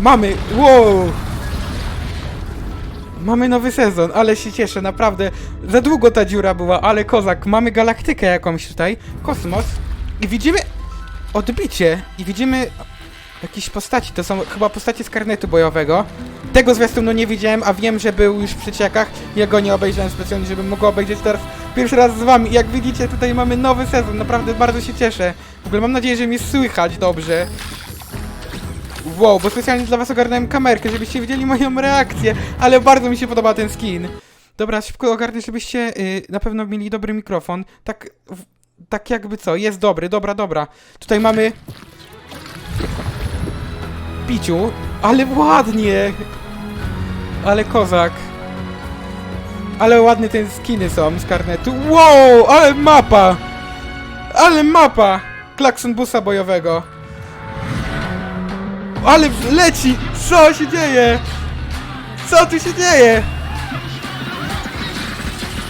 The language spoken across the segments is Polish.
Mamy! Wow! Mamy nowy sezon, ale się cieszę, naprawdę. Za długo ta dziura była, ale kozak. Mamy galaktykę jakąś tutaj, kosmos. I widzimy odbicie. I widzimy jakieś postaci. To są chyba postacie z karnetu bojowego. Tego zwiastunu nie widziałem, a wiem, że był już w przeciekach. Ja go nie obejrzałem specjalnie, żebym mógł obejrzeć teraz pierwszy raz z wami. Jak widzicie, tutaj mamy nowy sezon. Naprawdę bardzo się cieszę. W ogóle mam nadzieję, że mnie słychać dobrze. Wow, bo specjalnie dla was ogarnąłem kamerkę, żebyście widzieli moją reakcję, ale bardzo mi się podoba ten skin. Dobra, szybko ogarnę, żebyście y, na pewno mieli dobry mikrofon. Tak, w, tak jakby co, jest dobry, dobra, dobra. Tutaj mamy... Piciu, ale ładnie! Ale kozak. Ale ładne te skiny są z karnetu. Wow, ale mapa! Ale mapa! Klakson busa bojowego. Ale leci! Co się dzieje? Co tu się dzieje?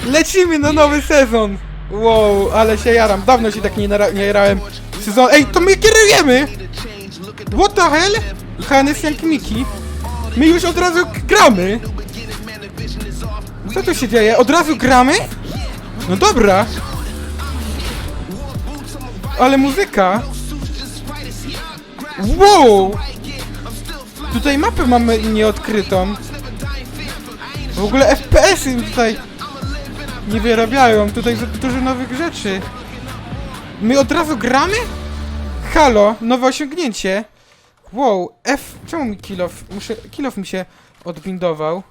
Lecimy na nowy sezon! Wow, ale się jaram. Dawno się tak nie, nie jarałem. Sezon... Ej, to my kierujemy! What the hell? Hannes jak Miki. My już od razu gramy! Co tu się dzieje? Od razu gramy? No dobra. Ale muzyka. Wow! Tutaj mapę mamy nieodkrytą. W ogóle FPS-y tutaj nie wyrabiają. Tutaj za dużo nowych rzeczy. My od razu gramy? Halo, nowe osiągnięcie. Wow, F... Czemu mi kilof... Muszę... Kilof mi się odbindował.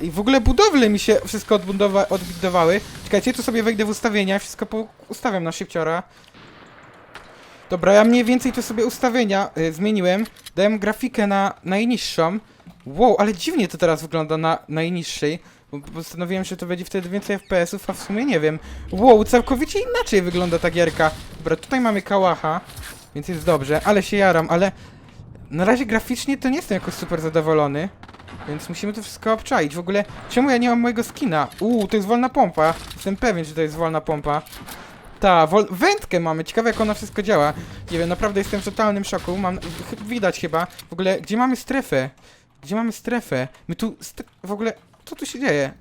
I w ogóle budowle mi się wszystko odbudowa... odbindowały. Czekajcie, tu sobie wejdę w ustawienia, wszystko ustawiam na szybciora. Dobra, ja mniej więcej to sobie ustawienia y, zmieniłem. Dałem grafikę na najniższą. Wow, ale dziwnie to teraz wygląda na najniższej. Bo postanowiłem, że to będzie wtedy więcej FPS-ów, a w sumie nie wiem. Wow, całkowicie inaczej wygląda ta gierka. Dobra, tutaj mamy kałacha, więc jest dobrze, ale się jaram, ale na razie graficznie to nie jestem jakoś super zadowolony. Więc musimy to wszystko obczaić. W ogóle, czemu ja nie mam mojego skina? Uuu, to jest wolna pompa. Jestem pewien, że to jest wolna pompa. Ta, wol- wędkę mamy, ciekawe jak ona wszystko działa. Nie wiem, naprawdę jestem w totalnym szoku, mam, ch- widać chyba. W ogóle, gdzie mamy strefę? Gdzie mamy strefę? My tu, st- w ogóle, co tu się dzieje?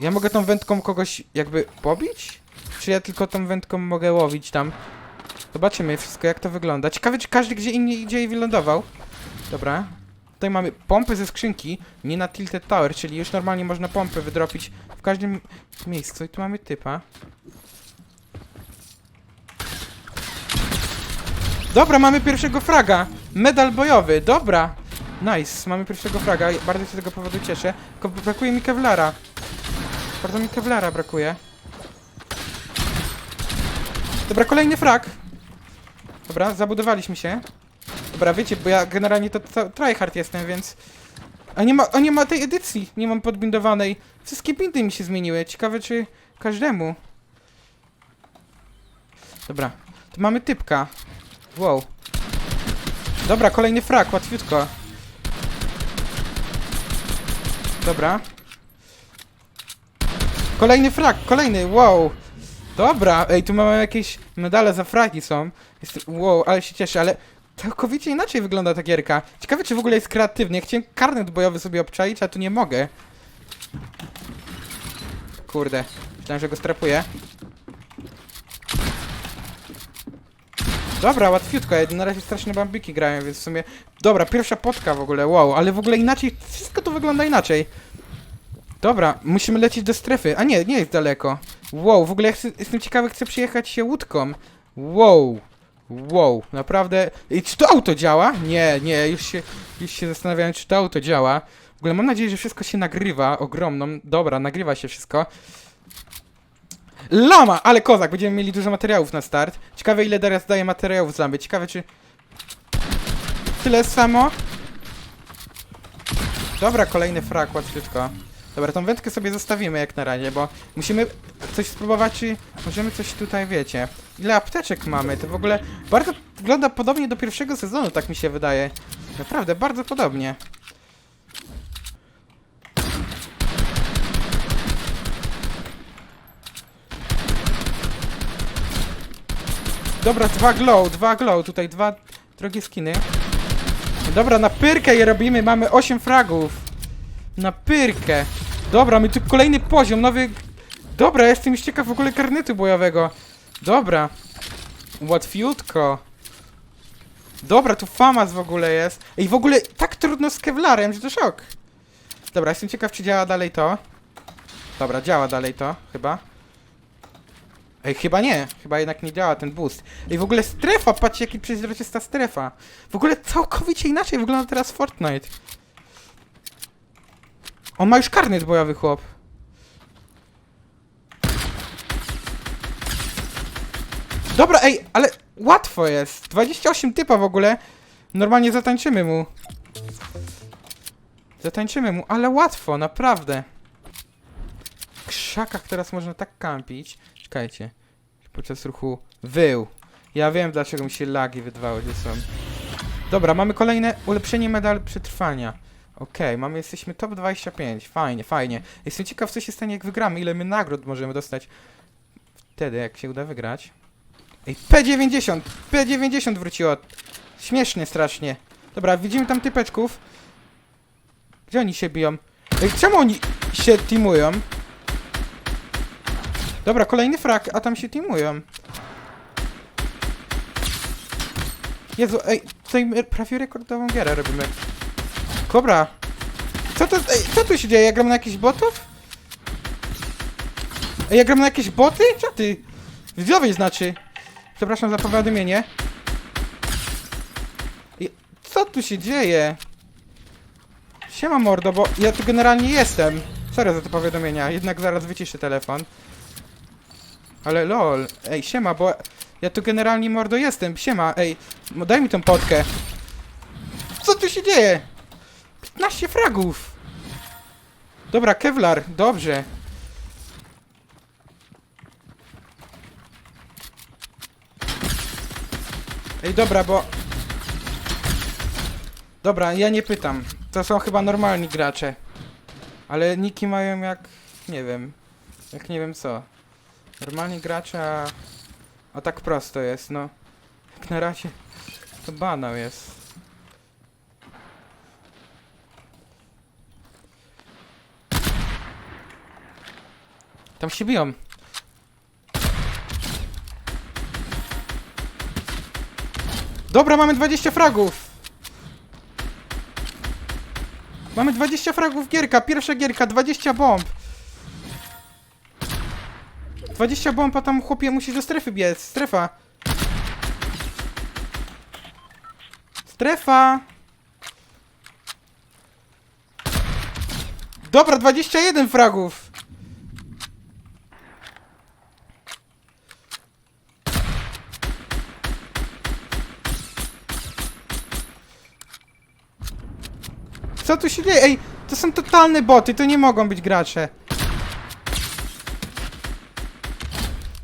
Ja mogę tą wędką kogoś jakby pobić? Czy ja tylko tą wędką mogę łowić tam? Zobaczymy wszystko, jak to wygląda. Ciekawe, czy każdy gdzie indziej gdzie wylądował. Dobra. Tutaj mamy pompy ze skrzynki, nie na Tilted Tower, czyli już normalnie można pompy wydropić w każdym miejscu. I tu mamy typa. Dobra, mamy pierwszego fraga. Medal bojowy, dobra. Nice, mamy pierwszego fraga. Bardzo się z tego powodu cieszę. Tylko brakuje mi kevlara. Bardzo mi kevlara brakuje. Dobra, kolejny frag. Dobra, zabudowaliśmy się. Dobra, wiecie, bo ja generalnie to ca- tryhard jestem, więc... A nie ma, a nie ma tej edycji, nie mam podbindowanej. Wszystkie bindy mi się zmieniły. Ciekawe, czy każdemu. Dobra, tu mamy typka. Wow. Dobra, kolejny frak, łatwiutko. Dobra. Kolejny frak, kolejny, wow. Dobra, ej, tu mamy jakieś medale za fragi są. Jest, wow, ale się cieszę, ale całkowicie inaczej wygląda ta gierka. Ciekawe, czy w ogóle jest kreatywny. Ja chciałem karnet bojowy sobie obczaić, a tu nie mogę. Kurde, myślałem, że go strapuję. Dobra, łatwiutko, ja na razie straszne bambiki grają, więc w sumie... Dobra, pierwsza poczka w ogóle, wow, ale w ogóle inaczej, wszystko tu wygląda inaczej. Dobra, musimy lecieć do strefy, a nie, nie jest daleko. Wow, w ogóle ja chcę, jestem ciekawy, chcę przyjechać się łódką. Wow, wow, naprawdę... I czy to auto działa? Nie, nie, już się, już się zastanawiałem, czy to auto działa. W ogóle mam nadzieję, że wszystko się nagrywa, ogromną, dobra, nagrywa się wszystko. Lama! Ale kozak, będziemy mieli dużo materiałów na start. Ciekawe ile teraz daje materiałów z lamy. Ciekawe czy... Tyle samo? Dobra, kolejny frak, łatwiutko. Dobra, tą wędkę sobie zostawimy jak na razie, bo musimy coś spróbować, czy możemy coś tutaj, wiecie. Ile apteczek mamy? To w ogóle bardzo wygląda podobnie do pierwszego sezonu, tak mi się wydaje. Naprawdę, bardzo podobnie. Dobra, dwa glow, dwa glow, tutaj dwa drogie skiny. Dobra, na pyrkę je robimy, mamy 8 fragów. Na pyrkę. Dobra, my tu kolejny poziom, nowy... Dobra, jestem już ciekaw w ogóle karnetu bojowego. Dobra. Łatwiutko. Dobra, tu famas w ogóle jest. Ej, w ogóle tak trudno z Kevlarem, że to szok. Dobra, jestem ciekaw, czy działa dalej to. Dobra, działa dalej to, chyba. Ej, chyba nie. Chyba jednak nie działa ten boost. Ej, w ogóle strefa, patrzcie jaki przezroczysta strefa. W ogóle całkowicie inaczej wygląda teraz Fortnite. On ma już karnet bojowy, chłop. Dobra, ej, ale łatwo jest. 28 typa w ogóle. Normalnie zatańczymy mu. Zatańczymy mu, ale łatwo, naprawdę. W krzakach teraz można tak kampić. Czekajcie. Podczas ruchu wył. Ja wiem, dlaczego mi się lagi wydawały, że są. Dobra, mamy kolejne ulepszenie medal przetrwania. Okej, mamy, jesteśmy top 25. Fajnie, fajnie. Jestem ciekaw, co się stanie, jak wygramy. Ile my nagród możemy dostać wtedy, jak się uda wygrać. Ej, P90! P90 wróciło. Śmiesznie strasznie. Dobra, widzimy tam typeczków. Gdzie oni się biją? Ej, czemu oni się teamują? Dobra, kolejny frak, a tam się teamują. Jezu, ej, tutaj prawie rekordową gierę robimy. Kobra. Co to, ej, co tu się dzieje? Ja gram na jakichś botów? Ej, ja gram na jakieś boty? Co ty? Widzowie znaczy. Przepraszam za powiadomienie. Co tu się dzieje? Siema mordo, bo ja tu generalnie jestem. Sorry za te powiadomienia, jednak zaraz wyciszę telefon. Ale lol, ej, siema, bo ja tu generalnie mordo jestem, siema, ej, daj mi tą potkę. Co tu się dzieje? 15 fragów. Dobra, Kevlar, dobrze. Ej, dobra, bo... Dobra, ja nie pytam. To są chyba normalni gracze. Ale niki mają jak... nie wiem. Jak nie wiem co. Normalni gracze, a... A tak prosto jest, no. Jak na razie... To banał jest. Tam się biją. Dobra, mamy 20 fragów! Mamy 20 fragów gierka, pierwsza gierka, 20 bomb. 20 bomb, a tam chłopie musi do strefy biec. Strefa. Strefa. Dobra, 21 fragów. Co tu się dzieje? Ej, to są totalne boty, to nie mogą być gracze.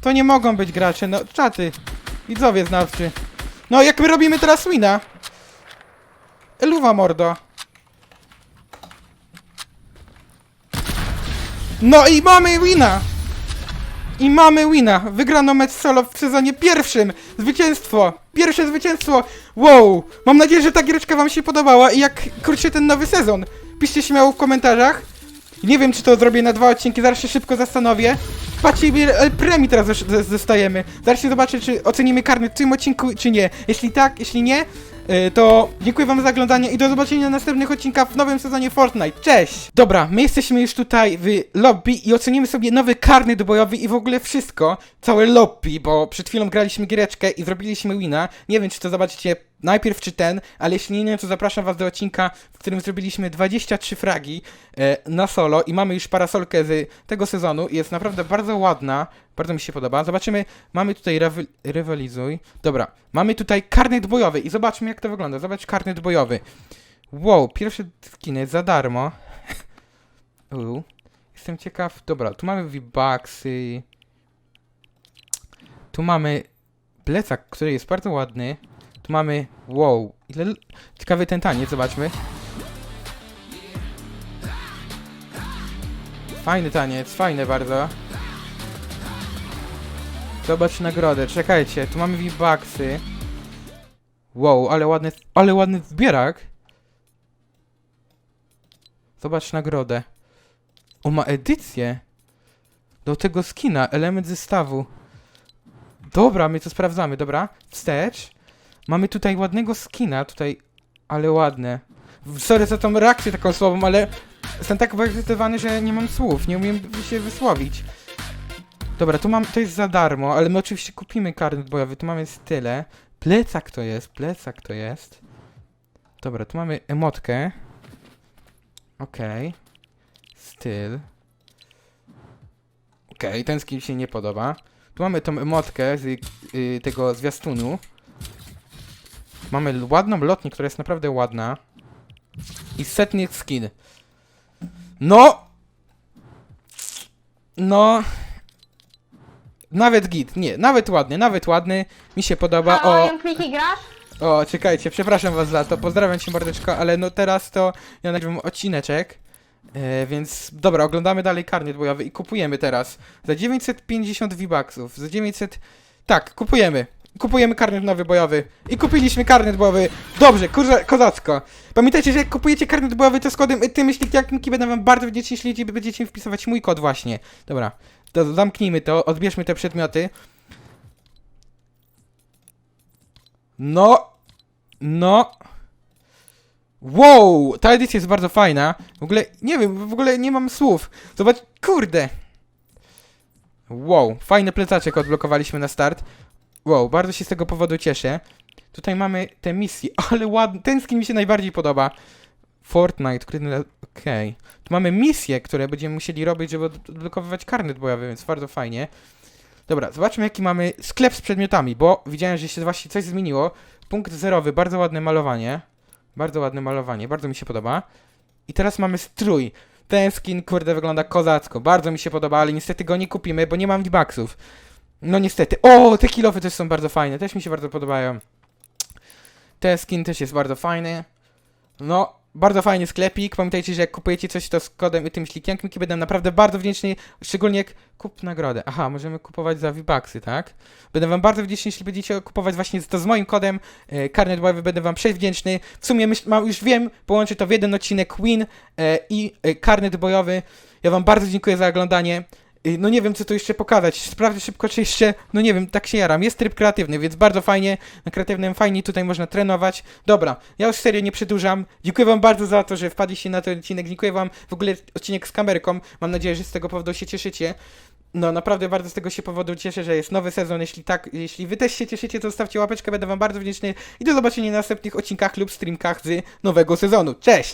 To nie mogą być gracze, no czaty. Widzowie znawczy. No jak my robimy teraz wina? Eluwa mordo. No i mamy wina! I mamy wina! Wygrano mecz solo w sezonie pierwszym! Zwycięstwo! Pierwsze zwycięstwo! Wow! Mam nadzieję, że ta giereczka wam się podobała i jak krótszy ten nowy sezon. Piszcie śmiało w komentarzach. Nie wiem, czy to zrobię na dwa odcinki, zaraz się szybko zastanowię. Patrzcie, ile premii teraz dostajemy. Zaraz się zobaczę, czy ocenimy karny w tym odcinku, czy nie. Jeśli tak, jeśli nie, y, to dziękuję wam za oglądanie i do zobaczenia na następnych odcinkach w nowym sezonie Fortnite. Cześć! Dobra, my jesteśmy już tutaj w lobby i ocenimy sobie nowy karny bojowy i w ogóle wszystko. Całe lobby, bo przed chwilą graliśmy giereczkę i zrobiliśmy wina. Nie wiem, czy to zobaczycie najpierw czy ten, ale jeśli nie, to zapraszam was do odcinka, w którym zrobiliśmy 23 fragi e, na solo i mamy już parasolkę z tego sezonu i jest naprawdę bardzo ładna, bardzo mi się podoba. Zobaczymy, mamy tutaj rywalizuj. Dobra, mamy tutaj karnet bojowy i zobaczmy jak to wygląda. Zobacz karnet bojowy. Wow, pierwsze skiny za darmo. Jestem ciekaw. Dobra, tu mamy V-Bucksy. Tu mamy plecak, który jest bardzo ładny. Tu mamy. Wow, ile. Ciekawy ten taniec, zobaczmy. Fajny taniec, fajny bardzo. Zobacz nagrodę, czekajcie, tu mamy V-Bucksy. Wow, ale ładny, ale ładny zbierak. Zobacz nagrodę. On ma edycję. Do tego skina, element zestawu. Dobra, my to sprawdzamy, dobra. Wstecz. Mamy tutaj ładnego skina, tutaj, ale ładne. Sorry za tą reakcję taką słabą, ale jestem tak poekscytowany, że nie mam słów, nie umiem się wysłowić. Dobra, tu mam, to jest za darmo, ale my oczywiście kupimy karnet bojowy, tu mamy tyle. Plecak to jest, plecak to jest. Dobra, tu mamy emotkę. Okej. Styl. Okej, ten skin się nie podoba. Tu mamy tą emotkę z y, tego zwiastunu. Mamy ładną lotnię, która jest naprawdę ładna. I setny skin. No! No... Nawet git, nie, nawet ładny, nawet ładny, mi się podoba, o, Jumpliki grasz? o, czekajcie, przepraszam was za to, pozdrawiam cię mordeczko, ale no teraz to ja nagrywam odcineczek, e, więc dobra, oglądamy dalej karnet bojowy i kupujemy teraz. Za 950 V-Bucksów, za 900, tak, kupujemy, kupujemy karnet nowy bojowy i kupiliśmy karnet bojowy, dobrze, kurze, kozacko, pamiętajcie, że jak kupujecie karnet bojowy to z kodem ty myśliki jak Miki będę wam bardzo wdzięczny, jeśli będziecie wpisywać mój kod właśnie, dobra, to zamknijmy to, odbierzmy te przedmioty, no, no. Wow, ta edycja jest bardzo fajna. W ogóle, nie wiem, w ogóle nie mam słów. Zobacz, kurde. Wow, fajny plecaczek odblokowaliśmy na start. Wow, bardzo się z tego powodu cieszę. Tutaj mamy te misje, ale ładny, ten skin mi się najbardziej podoba. Fortnite, który... Okej. Tu mamy misje, które będziemy musieli robić, żeby od- odblokowywać karnet bojowy, więc bardzo fajnie. Dobra, zobaczmy jaki mamy sklep z przedmiotami, bo widziałem, że się właśnie coś zmieniło. Punkt zerowy, bardzo ładne malowanie. Bardzo ładne malowanie, bardzo mi się podoba. I teraz mamy strój. Ten skin, kurde, wygląda kozacko. Bardzo mi się podoba, ale niestety go nie kupimy, bo nie mam V-Bucksów. No niestety. O, te kilofy też są bardzo fajne, też mi się bardzo podobają. Ten skin też jest bardzo fajny. No, bardzo fajny sklepik. Pamiętajcie, że jak kupujecie coś, to z kodem i tym ślikiankiem będę naprawdę bardzo wdzięczny, szczególnie jak kup nagrodę. Aha, możemy kupować za V-Bucksy, tak? Będę wam bardzo wdzięczny, jeśli będziecie kupować właśnie to z moim kodem e, Carnet Bojowy, będę wam przewdzięczny. W sumie myśl, mam, już wiem, połączę to w jeden odcinek Win e, i e, Carnet Bojowy. Ja wam bardzo dziękuję za oglądanie. No nie wiem, co tu jeszcze pokazać. Sprawdzę szybko, czy jeszcze, no nie wiem, tak się jaram. Jest tryb kreatywny, więc bardzo fajnie. Na kreatywnym fajnie tutaj można trenować. Dobra, ja już serio nie przedłużam. Dziękuję wam bardzo za to, że wpadliście na ten odcinek. Dziękuję wam w ogóle odcinek z kamerką. Mam nadzieję, że z tego powodu się cieszycie. No naprawdę bardzo z tego się powodu cieszę, że jest nowy sezon. Jeśli tak, jeśli wy też się cieszycie, to zostawcie łapeczkę, będę wam bardzo wdzięczny. I do zobaczenia na następnych odcinkach lub streamkach z nowego sezonu. Cześć!